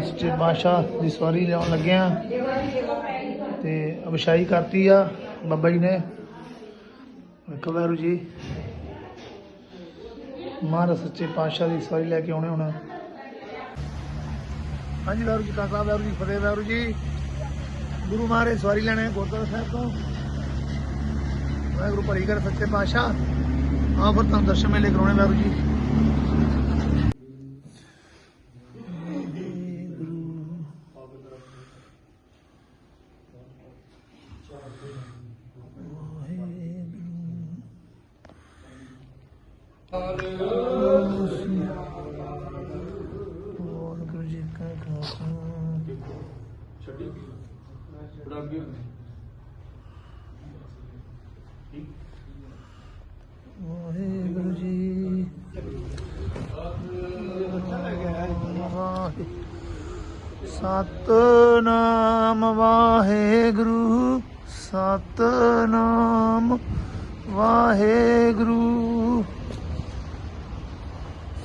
ਸੱਚੇ ਬਾਦਸ਼ਾਹ ਦੀ ਸਵਾਰੀ ਲਿਆਉਣ ਲੱਗੇ ਤੇ ਅਭਿਸ਼ਾਈ ਕਰਤੀ ਆ, ਬਾਬਾ ਜੀ ਨੇ। ਵੇਖੋ ਵਾਹਿਗੁਰੂ ਜੀ, ਮਹਾਰਾਜ ਸੱਚੇ ਪਾਤਸ਼ਾਹ ਦੀ ਸਵਾਰੀ ਲੈ ਕੇ ਆਉਣੇ ਹੁਣ। ਹਾਂਜੀ ਵਾਹਿਗੁਰੂ ਜੀ, ਕਾਕਾ ਖਾਲਸਾ ਜੀ, ਫਤਿਹ ਵਾਹਿਗੁਰੂ ਜੀ। ਗੁਰੂ ਮਹਾਰਾਜ ਸਵਾਰੀ ਲੈਣੇ ਗੁਰਦੁਆਰਾ ਸਾਹਿਬ ਤੋਂ। ਵਾਹਿਗੁਰੂ ਭਲੀ ਕਰ ਸੱਚੇ ਪਾਤਸ਼ਾਹ। ਆਓ ਫਿਰ ਤੁਹਾਨੂੰ ਦਰਸ਼ਨ ਮੇਲੇ ਕਰਾਉਣੇ ਵਾਹਿਗੁਰੂ ਜੀ। ਵਾਹਿਗੁਰੂ ਜੀ ਕਾ ਖਾਲਸਾ। ਵਾਹਿਗੁਰੂ ਜੀ ਸਤਨਾਮ ਵਾਹਿਗੁਰੂ ਸਤਨਾਮ ਵਾਹਿਗੁਰੂ।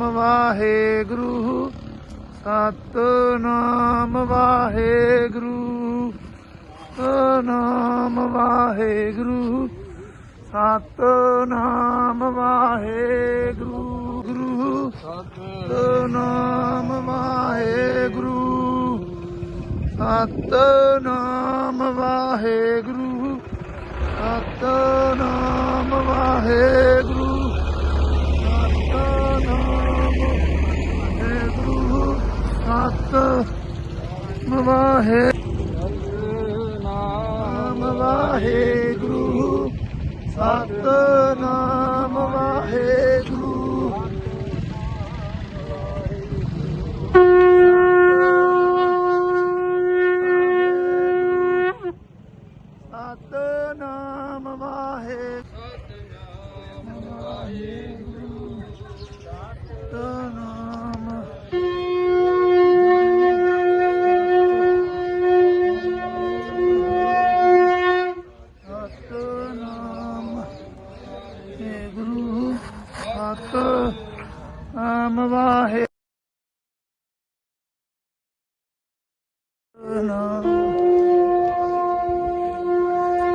ਨਾਮ ਵਾਹਿਗੁਰੂ ਸਤ ਨਾਮ ਵਾਹਿਗੁਰੂ ਨਾਮ ਵਾਹਿਗੁਰੂ ਸਤ ਨਾਮ ਵਾਹਿਗੁਰੂ ਗੁਰੂ ਸਤ ਨਾਮ ਵਾਹਿਗੁਰੂ ਸਤ ਨਾਮ ਵਾਹਿਗੁਰੂ ਸਤ ਨਾਮ ਵਾਹਿਗੁਰੂ। ਵਾਹੇ। ਨਾਮ ਵਾਹੇ ਗੁਰੂ। ਸਤ ਨਾਮ ਵਾਹੇ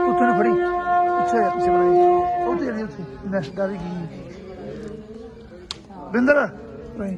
ਉੱਥੇ ਨਾ ਫੜੀ। ਪਿੱਛੇ ਆ ਪਿੱਛੇ ਬਣਾਈ। ਉੱਥੇ ਨਹੀਂ ਉੱਥੇ ਨੈਸ ਡਾਰੀ ਗਈ। ਬਿੰਦਰ। ਨਹੀਂ।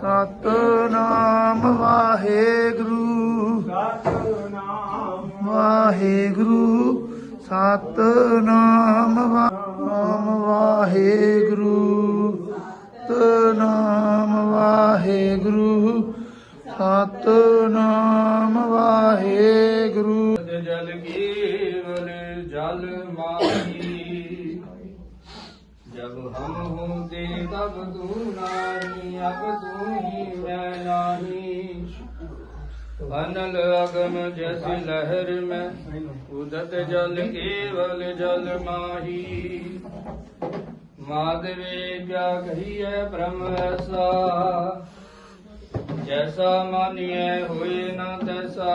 ਸਤਨਾਮ ਵਾਹਿਗੁਰੂ। ਸਤਨਾਮ ਵਾਹਿਗੁਰੂ, ਸਤਨਾਮ ਵਾ- ਵਾਹਿਗੁਰੂ, ਸਤਨਾਮ ਵਾਹਿਗੁਰੂ। ਸਤਨਾਮ ਵਾਹਿਗੁਰੂ। ਜਲ ਕੇਵਲ ਜਲ ਮਾਹੀ। जब हम हूँ ते तब तू नारी अब तू ही मैं नारी अनल अगम जस लहर में उदत जल केवल जल माही माधवे क्या कहिए ब्रह्म ऐसा जैसा मानिए हुए न तैसा